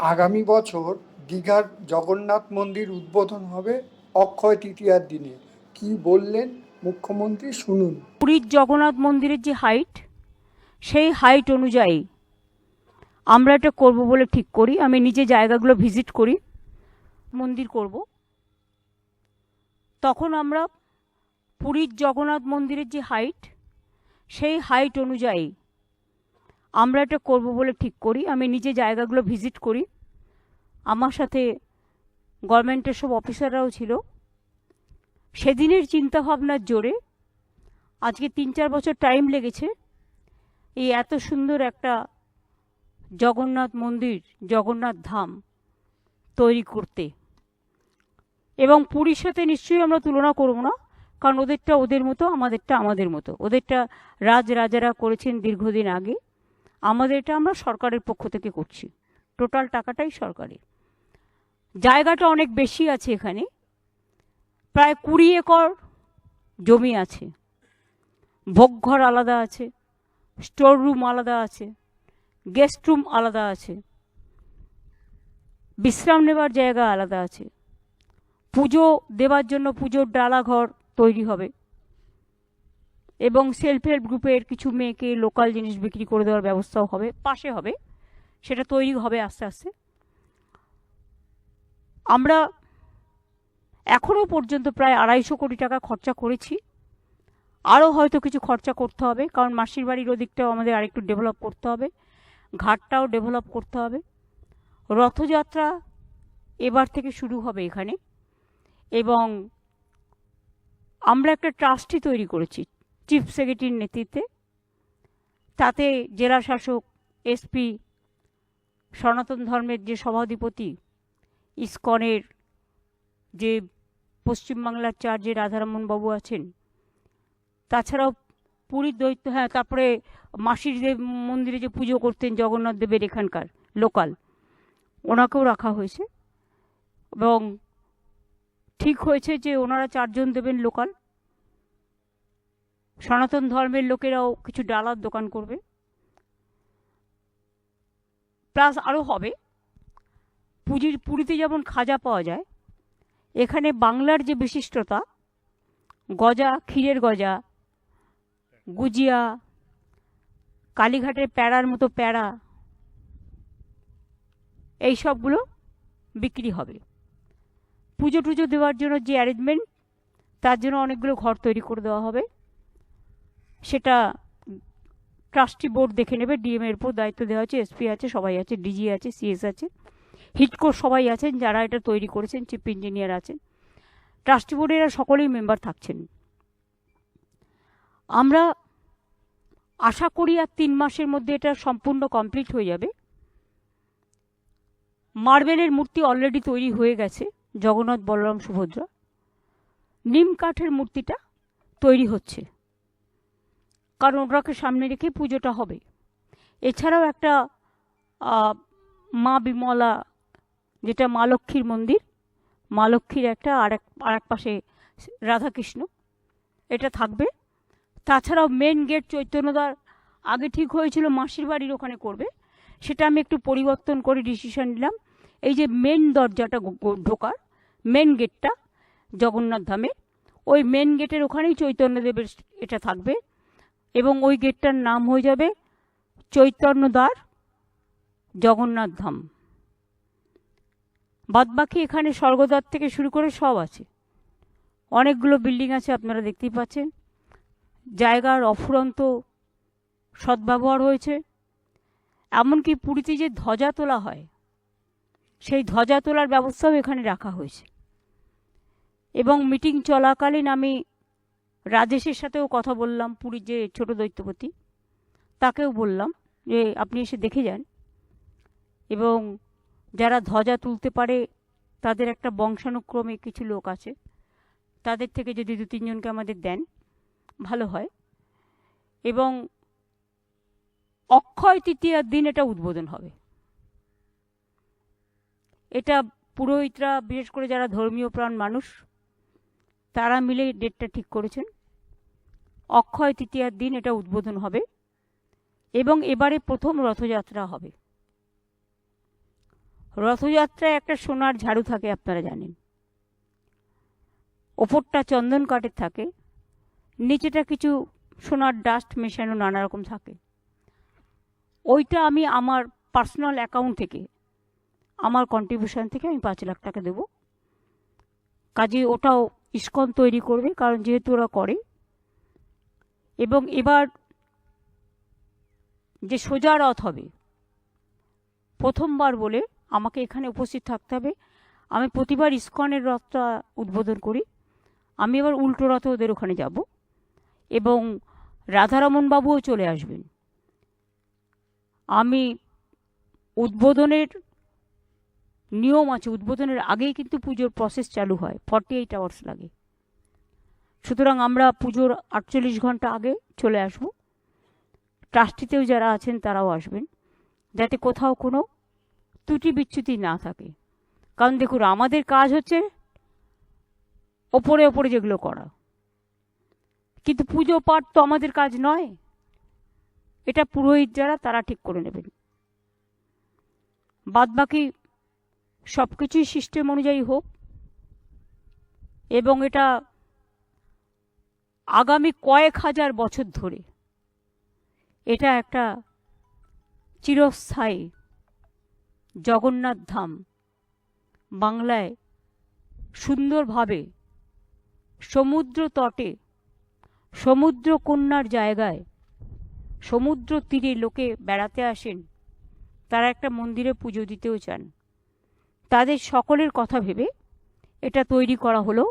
আগামী বছর দীঘার জগন্নাথ মন্দির উদ্বোধন হবে অক্ষয় তৃতীয়ার দিনে। কি বললেন মুখ্যমন্ত্রী? শুনুন। পুরীর জগন্নাথ মন্দিরের যে হাইট সেই হাইট অনুযায়ী আমরা এটা করব বলে ঠিক করি। আমি নিজে জায়গাগুলো ভিজিট করি, মন্দির করব। তখন আমরা পুরীর জগন্নাথ মন্দিরের যে হাইট সেই হাইট অনুযায়ী আমরা এটা করব বলে ঠিক করি, আমি নিজে জায়গাগুলো ভিজিট করি। আমার সাথে গভর্নমেন্টের সব অফিসাররাও ছিল। সেদিনের চিন্তাভাবনার জোরে আজকে তিন চার বছর টাইম লেগেছে। এই এত সুন্দর একটা জগন্নাথ মন্দির, জগন্নাথ ধাম তৈরি করতে। এবং পুরীর সাথে নিশ্চয়ই আমরা তুলনা করব না, কারণ ওদেরটা ওদের মতো, আমাদেরটা আমাদের মতো। ওদেরটা রাজ রাজারা করেছেন দীর্ঘদিন আগে। আমাদেরটা আমরা সরকারের পক্ষ থেকে করছি। টোটাল টাকাটাই সরকারের জায়গাটা অনেক বেশি আছে এখানে। প্রায় কুড়ি একর জমি আছে। ভোগঘর আলাদা আছে। স্টোর রুম আলাদা আছে। গেস্ট রুম আলাদা আছে। বিশ্রাম নেবার জায়গা আলাদা আছে। পুজো দেওয়ার জন্য পুজোর ডালা ঘর তৈরি হবে। এবং সেলফ হেল্প গ্রুপের কিছু মেয়েকে লোকাল জিনিস বিক্রি করে দেওয়ার ব্যবস্থাও হবে, পাশে হবে। সেটা তৈরি হবে আস্তে আস্তে। আমরা এখনও পর্যন্ত প্রায় আড়াইশো কোটি টাকা খরচা করেছি। আরও হয়তো কিছু খরচা করতে হবে, কারণ মাসির বাড়ির ওদিকটাও আমাদের আরেকটু ডেভেলপ করতে হবে, ঘাটটাও ডেভেলপ করতে হবে। রথযাত্রা এবার থেকে শুরু হবে এখানে। এবং আমরা একটা ট্রাস্টি তৈরি করেছি। চিফ সেক্রেটারির নেতৃত্বে। তাতে জেলা শাসক, এসপি, সনাতন ধর্মের যে সভাধিপতি, ইসকনের যে পশ্চিমবাংলার রাধারমন বাবু আছেন, তাছাড়াও পুরীর দৈত্য হ্যাঁ তারপরে মাসির দেব মন্দিরে যে পুজো করতেন জগন্নাথ দেবের এখানকার লোকাল, ওনাকেও রাখা হয়েছে। এবং ঠিক হয়েছে যে ওনারা চারজন দেবেন লোকাল। সনাতন ধর্মের লোকেরাও কিছু ডালার দোকান করবে। প্লাস আরও হবে, পুজীর পুরীতে যেমন খাজা পাওয়া যায়, এখানে বাংলার যে বিশিষ্টতা, গজা, ক্ষীরের গজা, গুজিয়া, কালীঘাটের প্যাড়ার মতো প্যাড়া এই সবগুলো বিক্রি হবে। পুজো টুজো দেওয়ার জন্য যে অ্যারেঞ্জমেন্ট তার জন্য অনেকগুলো ঘর তৈরি করে দেওয়া হবে। সেটা ট্রাস্টি বোর্ড দেখে নেবে, ডিএম এর উপর দায়িত্ব দেওয়া আছে, এসপি আছে, সবাই আছে, ডিজি আছে, সিএস আছে হিটকোর সবাই আছেন যারা এটা তৈরি করেছেন, চিফ ইঞ্জিনিয়ার আছেন। ট্রাস্টি বোর্ডের এরা সকলেই মেম্বার থাকছেন। আমরা আশা করি আর তিন মাসের মধ্যে এটা সম্পূর্ণ কমপ্লিট হয়ে যাবে। মার্বেলের মূর্তি অলরেডি তৈরি হয়ে গেছে, জগন্নাথ বলরাম সুভদ্রা। নিম কাঠের মূর্তিটা তৈরি হচ্ছে। কারণ ওটাকে সামনে রেখে পুজোটা হবে। এছাড়াও একটা মা বিমলা, যেটা মা লক্ষ্মীর মন্দির, মা লক্ষ্মীর একটা আর এক আর এক পাশে রাধাকৃষ্ণ, এটা থাকবে। তাছাড়াও মেন গেট চৈতন্যদার আগে ঠিক হয়েছিল মাসির বাড়ির ওখানে করবে। সেটা আমি একটু পরিবর্তন করে ডিসিশন নিলাম। এই যে মেন দরজাটা ঢোকার মেন গেটটা জগন্নাথ ধামে, ওই মেন গেটের ওখানেই চৈতন্যদেবের এটা থাকবে। এবং ওই গেটটার নাম হয়ে যাবে চৈতন্যদ্বার জগন্নাথ ধাম বাদবাকি এখানে স্বর্গদ্বার থেকে শুরু করে সব আছে। অনেকগুলো বিল্ডিং আছে আপনারা দেখতেই পাচ্ছেন। জায়গার অফুরন্ত সদ্ব্যবহার হয়েছে। এমনকি পুরীতে যে ধ্বজা তোলা হয়, সেই ধ্বজা তোলার ব্যবস্থাও এখানে রাখা হয়েছে। এবং মিটিং চলাকালীন আমি রাজেশের সাথেও কথা বললাম, পুরীর যে ছোট দৈত্যপতি, তাকেও বললাম যে, আপনি এসে দেখে যান। এবং যারা ধ্বজা তুলতে পারে, তাদের একটা বংশানুক্রমে কিছু লোক আছে, তাদের থেকে যদি দু তিনজনকে আমাদের দেন, ভালো হয়। এবং অক্ষয় তৃতীয়ার দিন এটা উদ্বোধন হবে। এটা পুরোহিতরা, বিশেষ করে যারা ধর্মীয় প্রাণ মানুষ তারা মিলে ডেটটা ঠিক করেছেন। অক্ষয় তৃতীয়ার দিন এটা উদ্বোধন হবে এবং এবারে প্রথম রথযাত্রা হবে। রথযাত্রায় একটা সোনার ঝাড়ু থাকে, আপনারা জানেন। ওপরটা চন্দন কাঠের থাকে, নিচেটা কিছু সোনার ডাস্ট মেশানো নানা রকম থাকে। ওইটা আমি আমার পার্সোনাল অ্যাকাউন্ট থেকে, আমার কন্ট্রিবিউশন থেকে আমি পাঁচ লাখ টাকা দেবো। কাজে ওটাও ইস্কন তৈরি করবে, কারণ যেহেতু ওরা করে। এবং এবার যে সোজা রথ হবে, প্রথমবার বলে আমাকে এখানে উপস্থিত থাকতে হবে। আমি প্রতিবার ইস্কনের রথটা উদ্বোধন করি। আমি এবার উল্টো রথে ওদের ওখানে যাব এবং রাধারমন বাবুও চলে আসবেন। আমি উদ্বোধনের নিয়ম আছে, উদ্বোধনের আগেই কিন্তু পুজোর প্রসেস চালু হয় ফর্টি এইট আওয়ার্স লাগে। সুতরাং আমরা পুজোর আটচল্লিশ ঘণ্টা আগে চলে আসব। ট্রাস্টিতেও যারা আছেন তারাও আসবেন, যাতে কোথাও কোনো ত্রুটি বিচ্যুতি না থাকে। কারণ দেখুন, আমাদের কাজ হচ্ছে ওপরে ওপরে যেগুলো করা। কিন্তু পুজো পাঠ তো আমাদের কাজ নয়। এটা পুরোহিত যারা, তারা ঠিক করে নেবেন। বাদ বাকি সব কিছুই সিস্টেম অনুযায়ী হোক, এবং এটা আগামী কয়েক হাজার বছর ধরে এটা একটা চিরস্থায়ী জগন্নাথ ধাম বাংলায় সুন্দরভাবে সমুদ্র তটে, সমুদ্র কন্যার জায়গায়, সমুদ্র তীরে লোকে বেড়াতে আসেন, তারা একটা মন্দিরে পুজো দিতেও চান। তাদের সকলের কথা ভেবে এটা তৈরি করা হলো।